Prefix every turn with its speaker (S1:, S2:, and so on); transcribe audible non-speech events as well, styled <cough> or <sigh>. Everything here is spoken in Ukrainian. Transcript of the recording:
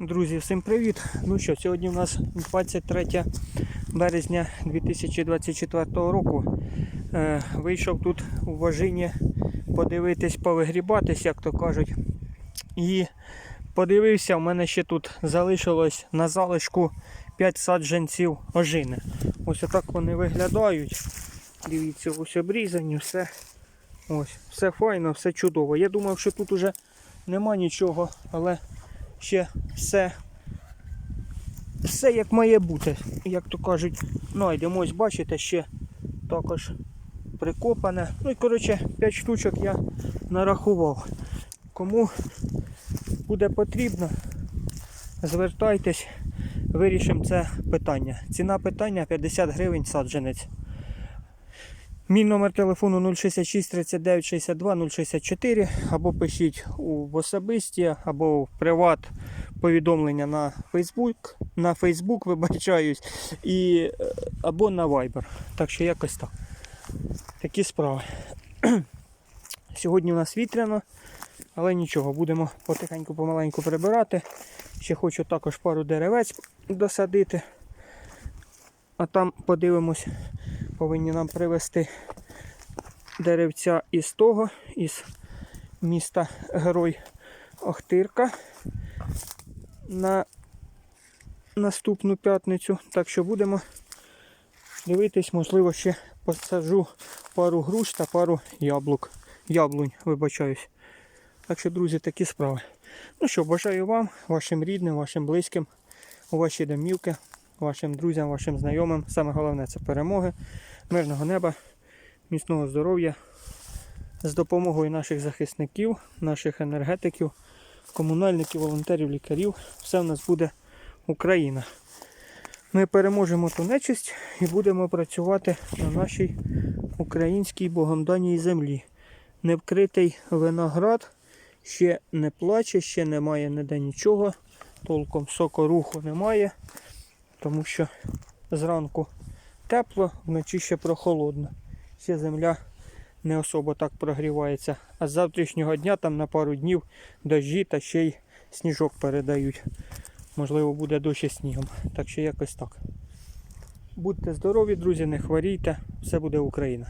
S1: Друзі, всім привіт! Ну що, сьогодні у нас 23 березня 2024 року. Е, вийшов тут у важині подивитись, повигрібатись, як то кажуть. І подивився, у мене ще тут залишилось на залишку 5 саджанців ожини. Ось отак вони виглядають. Дивіться, ось обрізані, все. Ось, все файно, все чудово. Я думав, що тут уже нема нічого, але ще все, все як має бути. Як то кажуть, знайдемо. Ось бачите, ще також прикопане. Ну і коротше, 5 штучок я нарахував. Кому буде потрібно, звертайтесь, вирішимо це питання. Ціна питання 50 гривень саджанець. Мій номер телефону 066 39 62 064 або пишіть у особисті, або в приват повідомлення на Facebook, на Facebook, вибачаюсь, і, е, або на Viber. Так що якось так. Такі справи. <clears throat> Сьогодні у нас вітряно, але нічого, будемо потихеньку помаленьку прибирати. Ще хочу також пару деревець досадити. А там подивимось, повинні нам привезти деревця із того, із міста Герой Охтирка на наступну п'ятницю. Так що будемо дивитись, можливо, ще посаджу пару груш та пару яблук. Яблунь, вибачаюсь. Так що, друзі, такі справи. Ну що, бажаю вам, вашим рідним, вашим близьким, у ваші домівки, вашим друзям, вашим знайомим. Саме головне це перемоги, мирного неба, міцного здоров'я. З допомогою наших захисників, наших енергетиків, комунальників, волонтерів, лікарів, все в нас буде Україна. Ми переможемо ту нечисть і будемо працювати на нашій українській богом даній землі. Невкритий виноград ще не плаче, ще немає ніде нічого. Толком сокоруху немає, тому що зранку тепло, вночі ще прохолодно. Ще земля не особо так прогрівається. А з завтрашнього дня там на пару днів дощі та ще й сніжок передають. Можливо, буде дощ і снігом. Так що якось так. Будьте здорові, друзі, не хворійте, все буде Україна.